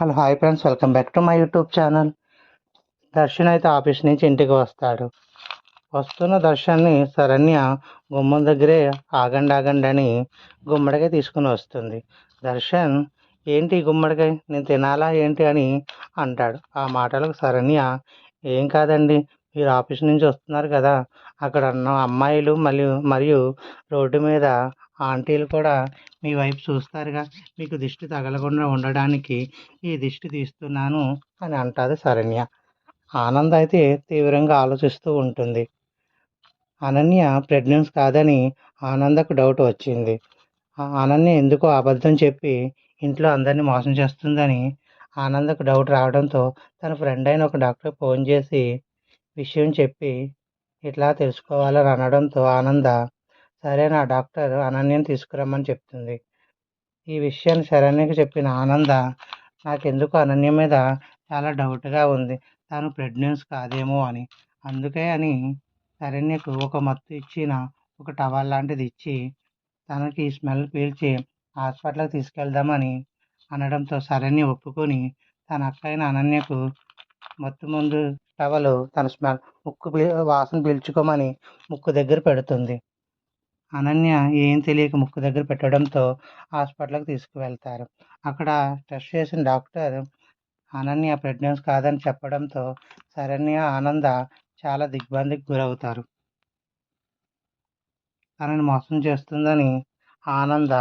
Hello hi friends welcome back to my YouTube channel Darshan అయితే office నుంచి ఇంటికి వస్తాడు. వస్తున్న దర్శన్ని శరణ్య గుమ్మం దగ్గరే ఆగండి ఆగండి అని గుమ్మడికాయ తీసుకుని వస్తుంది. దర్శన్ ఏంటి గుమ్మడికాయ? నేను తినాలా? ఏంటి? అని అంటాడు. ఆ మాటలకు శరణ్య ఏం కాదండి మీరు ఆఫీస్ నుంచి వస్తున్నారు కదా అక్కడ ఉన్న అమ్మాయిలు మరియు మరియు రోడ్డు మీద ఆంటీలు కూడా మీ వైపు చూస్తారుగా. మీకు దిష్టి తగలకుండా ఉండడానికి ఈ దిష్టి తీస్తున్నాను అని అంటుంది శరణ్య. ఆనంద్ అయితే తీవ్రంగా ఆలోచిస్తూ ఉంటుంది. అనన్య ప్రెగ్నెన్స్ కాదని ఆనందకు డౌట్ వచ్చింది. అనన్య ఎందుకో అబద్ధం చెప్పి ఇంట్లో అందరినీ మోసం చేస్తుందని ఆనందకు డౌట్ రావడంతో తన ఫ్రెండ్ అయిన ఒక డాక్టర్ ఫోన్ చేసి విషయం చెప్పి ఇట్లా తెలుసుకోవాలని అనడంతో ఆనంద సరే నా డాక్టర్ అనన్యని తీసుకురమ్మని చెప్తుంది. ఈ విషయాన్ని శరణ్యకి చెప్పిన ఆనంద నాకెందుకు అనన్య మీద చాలా డౌట్గా ఉంది. తాను ప్రెగ్నెన్స్ కాదేమో అని. అందుకే అని శరణ్యకు ఒక మత్తు ఇచ్చిన ఒక టవల్ లాంటిది ఇచ్చి తనకి స్మెల్ పీల్చి హాస్పిటల్కి తీసుకెళ్దామని అనడంతో శరణ్య ఒప్పుకొని తన అక్కైన అనన్యకు మత్తు ముందు టవలు తన స్మెల్ ముక్కు పీ వాసన పీల్చుకోమని ముక్కు దగ్గర పెడుతుంది. అనన్య ఏం తెలియక ముక్కు దగ్గర పెట్టడంతో హాస్పిటల్కి తీసుకువెళ్తారు. అక్కడ టెస్ట్ చేసిన డాక్టర్ అనన్య ప్రెగ్నెన్స్ కాదని చెప్పడంతో శరణ్య ఆనంద చాలా దిగ్భ్రాంతికి గురవుతారు. తనని మోసం చేస్తుందని ఆనంద